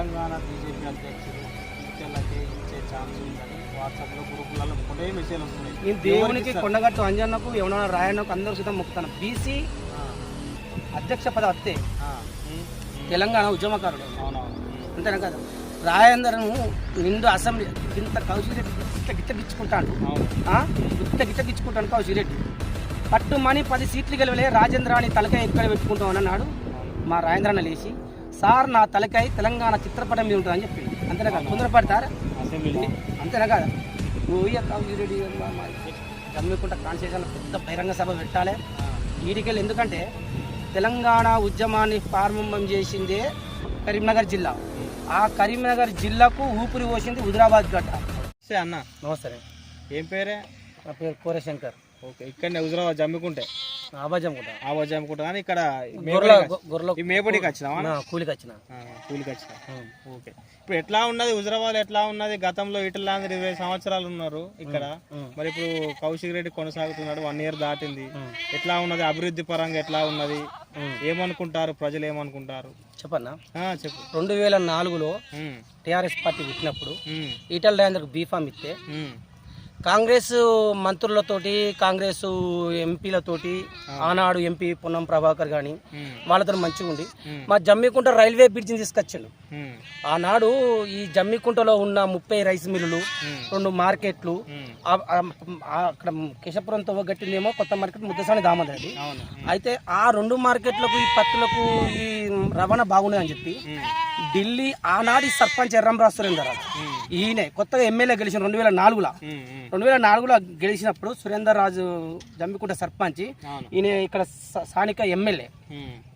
Telangana BJP అధ్యక్షుడు ఇంకెళ్ళకి ఇచ్చే chance ఉందని వాట్సాప్లో గ్రూపులలో ఒకటే మెసేజ్ వస్తున్నాయి. నేను దేవునికి కొండగట్టు అంజన్నకు యమున రాయన్నకు అందరూ సిద్ధం మొక్కుతాను. బీసీ అధ్యక్ష పద ఉమ్, తెలంగాణ ఉద్యమకారుడు. అవునవును. అంతేనా కదా? రాయందరను నిండు అసెంబ్లీ ఇంత కౌశిరెడ్డి గిట్ట గిట్ట గిచ్చుకుంటాడు అవును. ఆ? గిట్ట గిట్ట గిచ్చుకుంటాను కౌశిరెడ్డి పట్టు మని పది సీట్లు గెలవలే రాజేంద్ర అని తలకాయ ఎక్కడ పెట్టుకుంటాం అని అన్నాడు మా రాజేంద్రన్న లేచి. సార్ నా తలకాయ తెలంగాణ చిత్రపటం మీద ఉంటుందని చెప్పి అంతేనా కదా? తొందరపడతారా అంతేనా కదా? జమ్మికుంట కాన్స్టిట్యూషన్ పెద్ద బహిరంగ సభ పెట్టాలి. వీటికెళ్ళి ఎందుకంటే తెలంగాణ ఉద్యమాన్ని ప్రారంభం చేసిందే కరీంనగర్ జిల్లా. ఆ కరీంనగర్ జిల్లాకు ఊపిరి పోసింది హుజరాబాద్ గడ్డ. సే అన్న. నమస్తే. ఏం పేరే? నా పేరు కోరశంకర్. ఓకే ఇక్కడనే హుజరాబాద్ జమ్మికుంటే. ఆబాజం కూడా. ఆ జమ్మికుంటా కానీ ఇక్కడ ఈ మేపడికి వచ్చినావా? కూలికి వచ్చిన. కూలికి వచ్చినా. ఓకే. ఇప్పుడు ఎట్లా ఉన్నది? హుజరాబాద్ ఎట్లా ఉన్నది? గతంలో ఇట్లా ఇరవై సంవత్సరాలు ఉన్నారు ఇక్కడ. మరి ఇప్పుడు కౌశిక్ రెడ్డి కొనసాగుతున్నాడు వన్ ఇయర్ దాటింది. ఎట్లా ఉన్నది? అభివృద్ధి పరంగా ఎట్లా ఉన్నది. ఏమనుకుంటారు? ప్రజలు ఏమనుకుంటారు? చెప్పన్నా? చెప్పు. రెండు వేల నాలుగులో టీఆర్ఎస్ పార్టీ పుట్టినప్పుడు ఈటల రాజేంద్రకు బీఫామ్ ఇస్తే కాంగ్రెస్ మంత్రులతోటి కాంగ్రెస్ ఎంపీలతోటి ఆనాడు ఎంపీ పొన్నం ప్రభాకర్ కానీ వాళ్ళతో మంచిగా ఉండి. మా జమ్మికుంట రైల్వే బ్రిడ్జిని తీసుకొచ్చిండు. ఆనాడు ఈ జమ్మికుంటలో ఉన్న ముప్పై రైస్ మిల్లులు రెండు మార్కెట్లు అక్కడ కేశపురంతో గట్టిందేమో కొత్త మార్కెట్ ముద్దసాని ఉమ్, అయితే ఆ రెండు మార్కెట్లకు ఈ పత్తులకు ఈ రవాణా బాగున్నాయని చెప్పి ఢిల్లీ ఆనాటి సర్పంచ్ ఎర్రంరాజు సురేందర్ రాజు. ఈయన కొత్తగా ఎమ్మెల్యే గెలిచిన రెండు వేల నాలుగులో రెండు వేల నాలుగులో గెలిచినప్పుడు సురేందర్ రాజు జమ్మికుంట సర్పంచ్ ఈయన ఇక్కడ స్థానిక ఎమ్మెల్యే.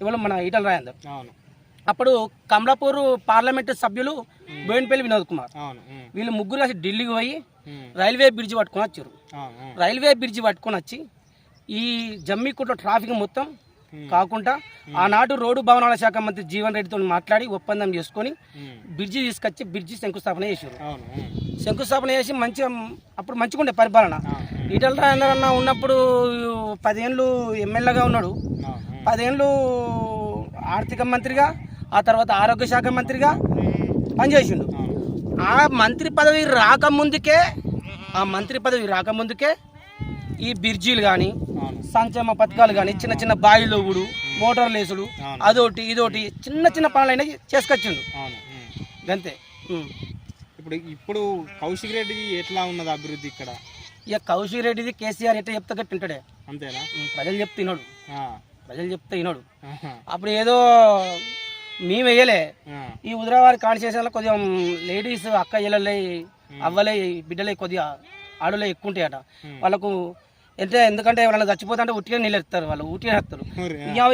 ఇవాళ మన ఈటల రాజేందర్. అప్పుడు కమలాపూర్ పార్లమెంటు సభ్యులు బోయినపల్లి వినోద్ కుమార్. వీళ్ళు ముగ్గురు కలిసి ఢిల్లీకి పోయి రైల్వే బ్రిడ్జ్ పట్టుకొని వచ్చారు. రైల్వే బ్రిడ్జ్ పట్టుకొని వచ్చి ఈ జమ్మికుంట ట్రాఫిక్ మొత్తం కాకుండా ఆనాడు రోడ్డు భవనాల శాఖ మంత్రి జీవన్ రెడ్డితో మాట్లాడి ఒప్పందం చేసుకొని ఉమ్, బ్రిడ్జి తీసుకొచ్చి బ్రిడ్జి శంకుస్థాపన ఉమ్, శంకుస్థాపన చేసి మంచిగా అప్పుడు మంచిగా ఉండే పరిపాలన ఉమ్, ఈటల రాజేందర్ అన్న ఉన్నప్పుడు పదేళ్ళు ఎమ్మెల్యేగా ఉన్నాడు. ఉమ్, పదేళ్ళు ఆర్థిక మంత్రిగా ఆ తర్వాత ఆరోగ్య శాఖ మంత్రిగా పనిచేసిండు. అవును ఆ మంత్రి పదవి రాకముందుకే ఆ మంత్రి పదవి రాకముందుకే ఈ బిర్జీలు కానీ సంక్షేమ పథకాలు కానీ చిన్న చిన్న బాయిలు ఊడు మోటార్లు వేసుడు అవును. అదొకటి ఇదొకటి చిన్న చిన్న పనులైనా చేసుకొచ్చిండు. అంతే. ఇప్పుడు ఇప్పుడు కౌశిక్ రెడ్డి ఎట్లా ఉన్నది అభివృద్ధి ఇక్కడ? ఇక కౌశిక్ రెడ్డిది కేసీఆర్ ఎట్లా చెప్తే గట్టి ఉంటాడే అంతేనా? ప్రజలు చెప్తే వినడు. ప్రజలు చెప్తే వినడు. అప్పుడు ఏదో మేము వేయలే. ఈ ఉదరావారి కాన్స్టిట్యూషన్లో కొద్దిగా లేడీస్ అక్క ఇళ్ళలే అవ్వలే బిడ్డలే కొద్దిగా ఆడలే ఎక్కువ ఉంటాయట. వాళ్ళకు ఎంత ఎందుకంటే వాళ్ళని చచ్చిపోతుంటే ఉట్టిగా నీళ్ళు ఎత్తారు వాళ్ళు ఉట్టిగా ఎత్తారు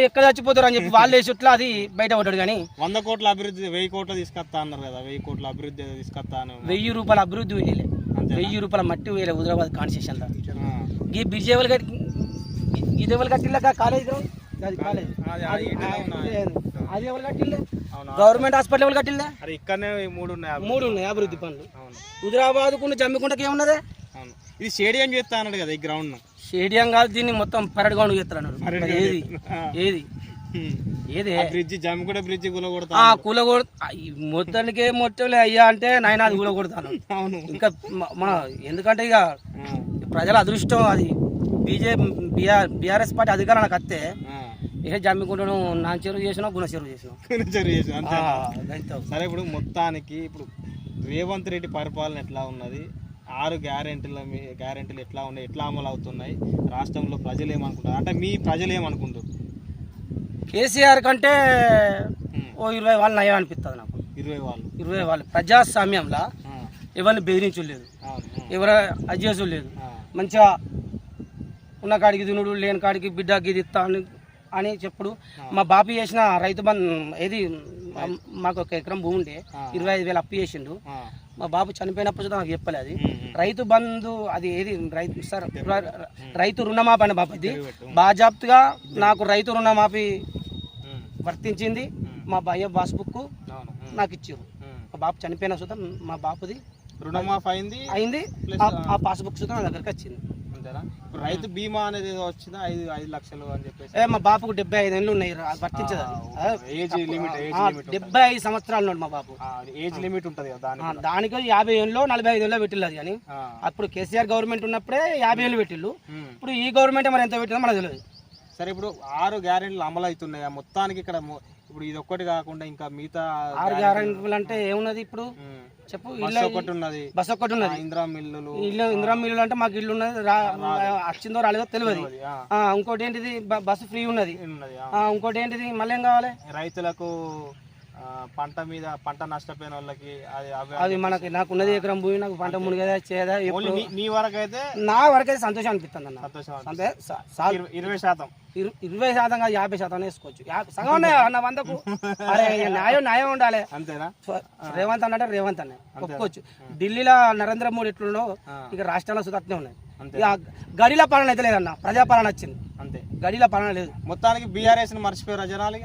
ఎక్కడ చచ్చిపోతారు అని చెప్పి వాళ్ళు వేసుట్లా అది బయట పడ్డాడు కానీ వంద కోట్ల అభివృద్ధి వెయ్యి కోట్ల తీసుకొస్తా అన్నారు కదా వెయ్యి కోట్ల అభివృద్ధి ఏదో తీసుకొస్తా అని. వెయ్యి రూపాయల అభివృద్ధి వేయలే? వెయ్యి రూపాయల మట్టి వేయలే హుదరాబాద్ కాన్స్టిట్యూషన్లో ఆ, ఈ ఎవరు కట్టి ఇది ఎవరు కట్టిల్లా కాలేజ్ గ్రౌండ్? అది కాలేజ్. అది- ఎవరు కట్టిల్లే? గవర్నమెంట్ హాస్పిటల్ ఎవరు కట్టిల్లే? ఇక్కడనే మూడు ఉన్నాయి. మూడు ఉన్నాయి అభివృద్ధి పనులు. హుదరాబాద్ కుండా జమ్మికుంటకి ఏమున్నదే? ఇది స్టేడియం చేస్తా అన్నాడు కదా ఈ గ్రౌండ్ స్టేడియం కాదు దీన్ని మొత్తం పరడ్ గ్రౌండ్ మరి ఏది? ఏది? ఏది? బ్రిడ్జి కూల కొడ మొత్తానికే మొత్తం అయ్యా అంటే నాయన అది కూల కొడతాను అవును. ఇంకా మన ఎందుకంటే ఇక ప్రజల అదృష్టం అది. బీజేపీ బీఆర్ బీఆర్ఎస్ పార్టీ అధికారానికి వస్తే. ఏ జమ్మికుంటను నా చెరువు చేసినా గుణ చెరువు చేసినా. చెరువు చేసి అంతే. ఆ, అదైతే అవుతుంది. సరే ఇప్పుడు మొత్తానికి ఇప్పుడు రేవంత్ రెడ్డి పరిపాలన ఎట్లా ఉన్నది? ఆరు గ్యారెంటీల మీ గ్యారెంటీలు ఎట్లా ఉన్నాయి ఎట్లా అమలు అవుతున్నాయి రాష్ట్రంలో ప్రజలు ఏమనుకుంటారు అంటే మీ ప్రజలు ఏమనుకుంటారు కేసీఆర్ కంటే ఓ ఇరవై వాళ్ళు నయం అనిపిస్తుంది నాకు. ఇరవై వాళ్ళు. ఇరవై వాళ్ళు. ప్రజాస్వామ్యంలో ఎవరిని బెదిరించలేదు. ఎవరు అజ్జేసు లేదు మంచిగా ఉన్న కాడికి తినుడు లేని కాడికి బిడ్డ గిది అని అని చెప్పుడు. మా బాపి చేసిన రైతు బంధు ఏది? మాకు ఒక ఎకరం భూమి ఉండే. ఇరవై ఐదు వేలు అప్పు చేసిండు. మా బాబు చనిపోయినప్పుడు చూద్దాం నాకు చెప్పలే అది. ఉమ్, ఉమ్, రైతు బంధు అది ఏది రైతు సార్ రైతు రుణమాఫీ అని బాబు ఇది. బాజాప్తుగా నాకు రైతు రుణమాఫీ వర్తించింది మా భయ్య పాస్బుక్ నాకు ఇచ్చారు. మా బాబు చనిపోయిన సుతం మా బాపుది రుణమాఫీ అయింది అయింది. ఆ- పాస్బుక్ సుతం నా దగ్గరికి వచ్చింది ఇప్పుడు రైతు బీమా అనేది ఏదో వచ్చిందా? ఐదు ఐదు లక్షలు అని చెప్పేసి. మా బాపుకు డెబ్బై ఐదు ఏళ్ళు ఉన్నాయి వర్తించదు ఏజ్ లిమిట్ డెబ్బై ఐదు సంవత్సరాలు ఉన్నాడు మా బాపు. ఏజ్ లిమిట్ ఉంటది దానికి యాభై ఏళ్ళలో నలభై ఐదు ఏళ్ళలో పెట్టిల్లు అది కానీ. అప్పుడు కేసీఆర్ గవర్నమెంట్ ఉన్నప్పుడే యాభై ఏళ్ళు పెట్టిల్లు. ఉమ్. ఇప్పుడు ఈ గవర్నమెంట్ మరి ఎంత పెట్టిందో మనకు తెలియదు. సరే ఇప్పుడు ఆరు గ్యారెంటీలు అమలు అవుతున్నాయి మొత్తానికి ఇక్కడ మొ- ఇప్పుడు ఇది ఒక్కటి కాకుండా ఇంకా మిగతా ఆరు గ్యారెంటీలు అంటే ఏమున్నది ఇప్పుడు. చెప్పు బస్సు ఇల్లు ఒకటి ఉన్నది బస్ ఒక్కటి ఉన్నది ఇంద్రా మిల్లులు. ఇల్లు ఇందిరా మిల్లు అంటే మాకు ఇల్లు ఉన్నది రా వచ్చిందో రాలేదో తెలియదు. ఆ, ఆ, ఇంకోటి ఏంటిది? బ- బస్సు ఫ్రీ ఉన్నది. ఉన్నది ఆ. ఆ, ఇంకోటి ఏంటిది? మళ్ళీ ఏం కావాలి? రైతులకు పంట మీద పంట నష్టపోయిన వాళ్ళకి అది మనకి నాకు ఉన్నది ఎకరం భూమి నాకు పంట మునిగదా చేయదా మీ- వరకు అయితే నా వరకు అయితే సంతోషం అనిపిస్తుంది అన్న. సంతోషం ఇరవై- శాతం. ఇరు- ఇరవై శాతం కాదు యాభై శాతం వేసుకోవచ్చు. సగం అన్న వందకు. అరే న్యాయం న్యాయం ఉండాలి. అంతేనా? రేవంత్ అన్న అంటే రేవంత్ అన్న. ఒప్పుకోవచ్చు. ఢిల్లీలో నరేంద్ర మోడీ ఎట్లుండో ఆ. ఇక రాష్ట్రాల్లో సుతత్నే ఉన్నాయి. ఇక గడిల పాలన అయితే లేదన్న. ప్రజాపాలన వచ్చింది. అంతే. గడిల పాలన లేదు. మొత్తానికి బీఆర్ఎస్ మర్చిపోయారు జనాలు?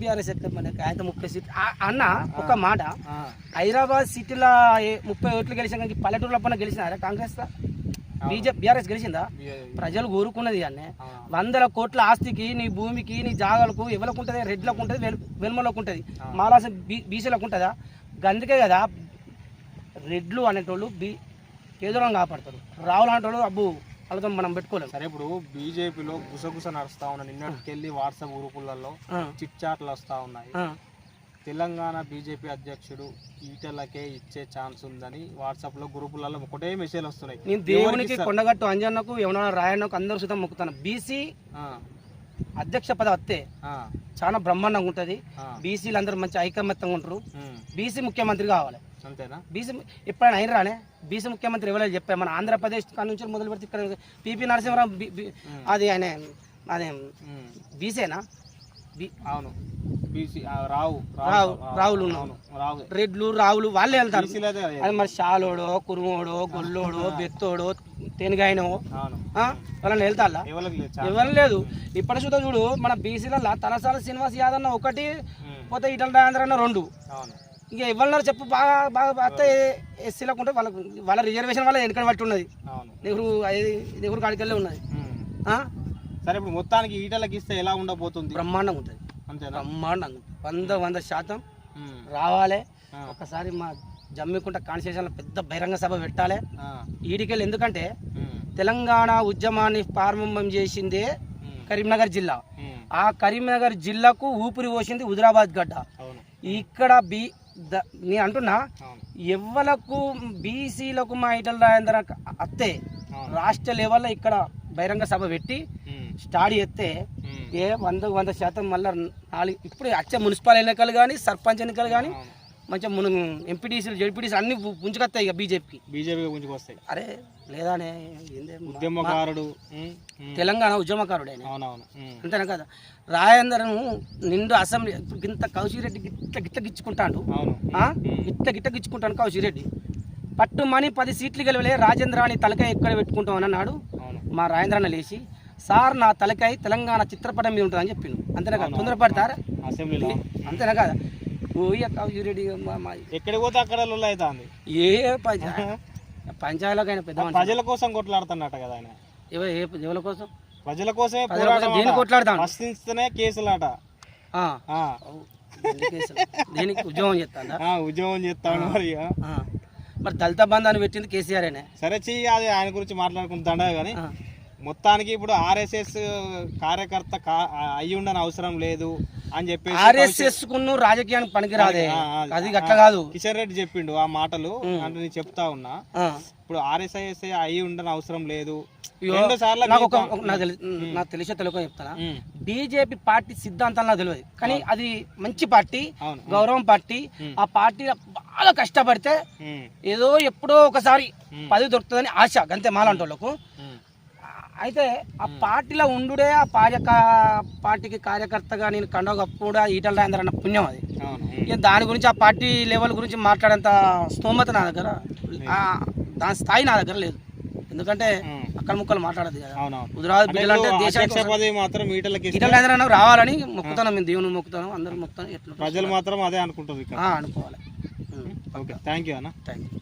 బీఆర్ఎస్ ఎక్కడ మనకి ముప్పై సీట్లు. అన్న ఒక మాట. హైదరాబాద్ సిటీలో ముప్పై ఓట్లు గెలిచిన కానీ పల్లెటూరులో పైన గెలిచినారా? కాంగ్రెస్ బీజేపీ బీఆర్ఎస్ గెలిచిందా? ప్రజలు కోరుకున్నది అన్నే. వందల కోట్ల ఆస్తికి నీ భూమికి నీ జాగాలకు ఎవరికి ఉంటుంది? రెడ్లకు ఉంటుంది వెనుమలకు ఉంటుంది. మాలాస బీ బీసీలకు ఉంటుందా? అందుకే కదా రెడ్లు అనేటోళ్ళు బీ పేదలను కాపాడతారు. రావులు అనేటోళ్ళు అబ్బు వాళ్ళతో మనం పెట్టుకోలేము సరే ఇప్పుడు బీజేపీలో గుసగుస నడుస్తా ఉన్న నిన్నటికెళ్ళి వాట్సాప్ గ్రూపులలో చిట్ చాట్లు వస్తా ఉన్నాయి. తెలంగాణ బీజేపీ అధ్యక్షుడు ఈటలకే ఇచ్చే ఛాన్స్ ఉందని వాట్సాప్లో గ్రూపులలో ఒకటే మెసేజ్ వస్తున్నాయి. నేను దేవునికి కొండగట్టు అంజన్నకు ఎవరైనా రాయన్నకు అందరు సుతం మొక్కుతాను. బీసీ అధ్యక్ష పదవి వస్తే చాలా బ్రహ్మాండంగా ఉంటుంది. బీసీలు అందరూ మంచి ఐకమత్యంగా ఉంటారు. బీసీ ముఖ్యమంత్రి కావాలి. అంతేనా? బీసీ ఎప్పుడైనా అయినరానే బీసీ ముఖ్యమంత్రి ఎవరైనా చెప్పా మన ఆంధ్రప్రదేశ్ నుంచి మొదలు పెడితే ఇక్కడ పిపి నరసింహరావు అది ఆయన అదే బీసేనా అవును. రావు రావు, రావులు రెడ్లు రావులు వాళ్ళే వెళ్తారు. అదే. మరి షాలోడో కురుమోడో గొల్లోడో బెత్తోడో తెనుగాయనో? వాళ్ళని వెళ్తారా ఛాన్స్. ఎవరు లేదు. ఇప్పటి చూద్దాం చూడు మన బీసీలలో తలసాల శ్రీనివాస్ యాదవ్ అన్న ఒకటి పోతే ఇటల రాజేంద్ర అన్న రెండు ఇక ఎవరినారు చెప్పు బాగా బాగా అత్త ఎస్సీలకు ఉంటే వాళ్ళకు వాళ్ళ రిజర్వేషన్ వల్ల వెనకడ పట్టి ఉన్నది. నెహ్రూ అది నెహ్రూ కాడికెళ్ళే ఉన్నది? సరే ఇప్పుడు మొత్తానికి ఈటలకి ఇస్తే ఎలా ఉండబోతుంది? బ్రహ్మాండంగా ఉంటుంది. బ్రహ్మాండంగా వంద వంద శాతం రావాలి. ఒకసారి మా జమ్మికుంట కాన్స్టిట్యూషన్లో పెద్ద బహిరంగ సభ పెట్టాలి. ఈడికెళ్ళి ఎందుకంటే తెలంగాణ ఉద్యమాన్ని ప్రారంభం చేసిందే కరీంనగర్ జిల్లా. ఆ కరీంనగర్ జిల్లాకు ఊపిరి పోసింది హుజరాబాద్ గడ్డ. ఇక్కడ బి నేను అంటున్నా ఎవ్వలకు బీసీలకు మా ఇటల రాజేంద్ర అత్తే రాష్ట్ర లెవెల్లో ఇక్కడ బహిరంగ సభ పెట్టి స్టార్ట్ చేస్తే ఏ వంద వంద శాతం మళ్ళీ నాలుగు ఇప్పుడు వచ్చే మున్సిపల్ ఎన్నికలు కానీ సర్పంచ్ ఎన్నికలు కానీ మంచిగా మును ఎంపీటీసీలు జడ్పీటీసీ అన్ని పుంజుకొస్తాయి ఇక బీజేపీకి. బీజేపీ గురించి వస్తాయి అరే లేదానే ఉద్యమకారుడు. తెలంగాణ ఉద్యమకారుడు ఆయన. అవునవును. అంతేనా కదా? రాజేంద్రను నిండు అసెంబ్లీ గింత కౌశిరెడ్డి గిట్ల గిట్ల గిచ్చుకుంటాడు. గిట్ల గిట్ల గిచ్చుకుంటాను కౌశిరెడ్డి పట్టు మని పది సీట్లు గెలవలే రాజేంద్ర అని తలకాయ ఎక్కడ పెట్టుకుంటాం అని అన్నాడు. మా రాజేంద్రన్న లేచి సార్ నా తలకాయ తెలంగాణ చిత్రపటం మీద ఉంటుందని చెప్పిండు. అంతేనా కదా? తొందరపడతారా? అసెంబ్లీలో. అంతేనా కదా? మా- మా- ఎక్కడికి పోతే అక్కడ లొల్లి అవుతుంది. ఏ పంచా పంచాయతీలకైనా పెద్ద. ప్రజల కోసం కొట్లాడుతున్నట్ట కదా ఆయన. ఏ ఎవరి కోసం? ప్రజల కోసమే అట. కొట్లాడతాను? ప్రశ్నిస్తేనే కేసులాట. దేనికి ఉద్యోగం చేస్తాడా? ఆ, ఉద్యోగం చేస్తాడు మరి. మరి దళిత బంధాన్ని పెట్టింది కేసీఆర్ అనే. సరే చెయ్యి అది ఆయన గురించి మాట్లాడుకుంటాడే కానీ మొత్తానికి ఇప్పుడు ఆర్ఎస్ఎస్ కార్యకర్త కా- అయి ఉండని అవసరం లేదు అని చెప్పేసి ఆర్ఎస్ఎస్ కును రాజకీయానికి పనికిరాదే. అది గట్ల కాదు. కిషన్ రెడ్డి చెప్పిండు ఆ మాటలు అంటే నేను చెప్తా ఉన్నా. ఇప్పుడు ఆర్ఎస్ఐఎస్ అయి ఉండని అవసరం లేదు. ఇగో, రెండు సార్లు నాకు తెలిసే తెలుగు చెప్తానా? బీజేపీ పార్టీ సిద్ధాంతాలు నాకు తెలియదు కానీ అది మంచి పార్టీ గౌరవం పార్టీ. ఆ పార్టీ బాగా కష్టపడితే ఏదో ఎప్పుడో ఒకసారి. పదవి దొరుకుతుందని ఆశ గంతే మాలాంటోళ్ళకు. అయితే ఆ పార్టీలో ఉండుడే ఆ కార్యక పార్టీకి కార్యకర్తగా నేను కండవ కప్పుడా ఈటల రాజేంద్ర అన్న పుణ్యం అది. ఇక దాని గురించి ఆ పార్టీ లెవెల్ గురించి మాట్లాడేంత స్తోమత నా దగ్గర దాని స్థాయి నా దగ్గర లేదు. ఎందుకంటే అక్కడ ముక్కలు మాట్లాడదు కదా. దేశానికి పదవి మాత్రం ఈటలకి ఇస్తే ఈటల రాజేంద్ర అన్న రావాలని మొక్కుతాను మేము దేవుని మొక్కుతాను అందరూ మొక్కుతాను ప్రజలు మాత్రం అదే అనుకుంటారు ఆ, అనుకోవాలి. ఓకే థ్యాంక్ యూ అన్న. Thank you.